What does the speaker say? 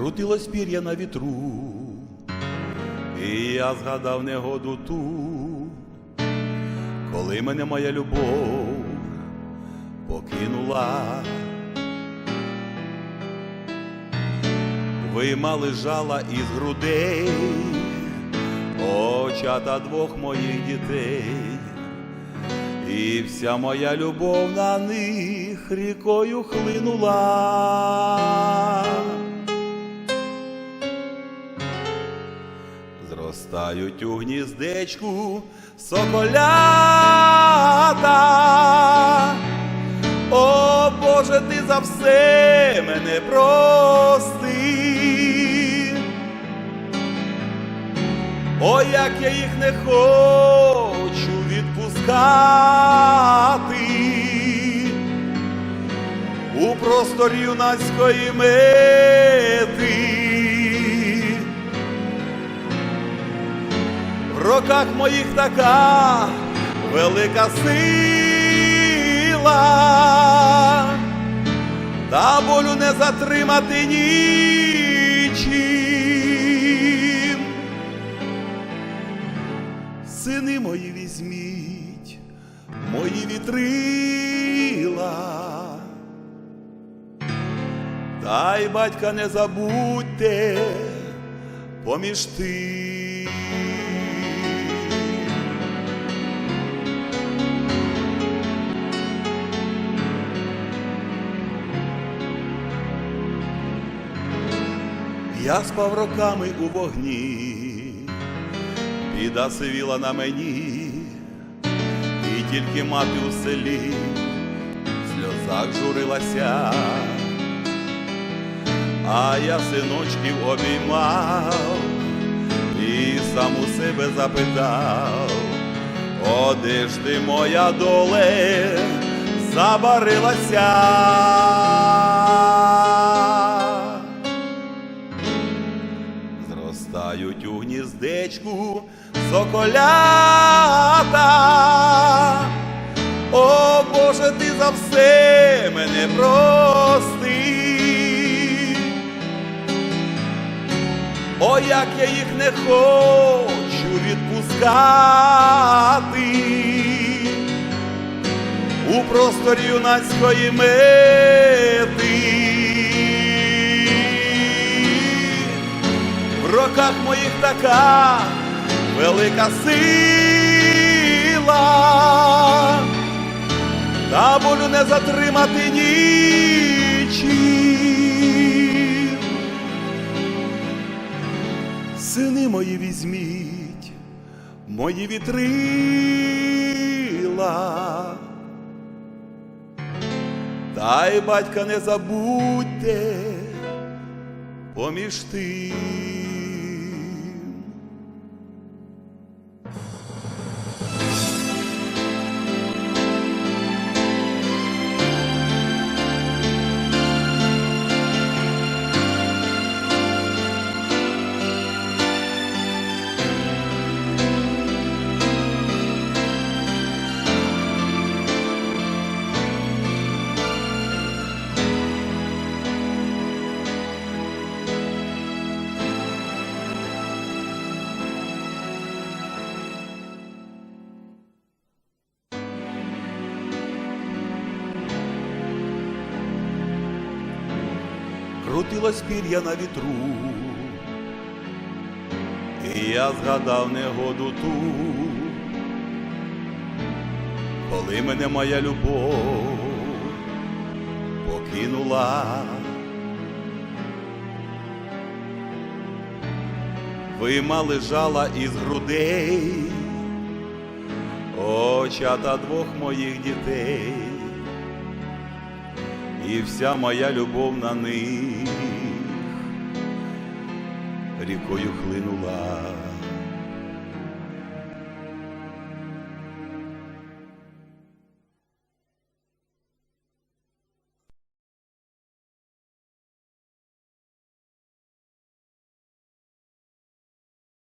крутилось пір'я на вітру, і я згадав негоду ту, коли мене моя любов покинула. Виймали жала із грудей, очата двох моїх дітей, і вся моя любов на них рікою хлинула. Зростають у гніздечку соколята. О Боже, ти за все мене прости. О, як я їх не хочу відпускати у просторі юнацької мети. В роках моїх така велика сила, та болю не затримати нічим. Сини мої візьміть, мої вітрила, та й батька не забудьте поміж тим. Я спав роками у вогні, біда сивіла на мені, і тільки мати у селі в сльозах журилася, а я синочків обіймав і сам у себе запитав, о, де ж ти моя доле забарилася? Зростають у гніздечку соколята. О Боже, ти за все мене прости. О, як я їх не хочу відпускати у просторі юнацької мети. Роках моїх така велика сила, та болю не затримати нічим. Сини мої візьміть, мої вітрила, та й батька не забудьте поміж тим. Крутилось пір'я на вітру, і я згадав негоду ту, коли мене моя любов покинула. Виймали жала із грудей, очата двох моїх дітей і вся моя любов на них рікою хлинула.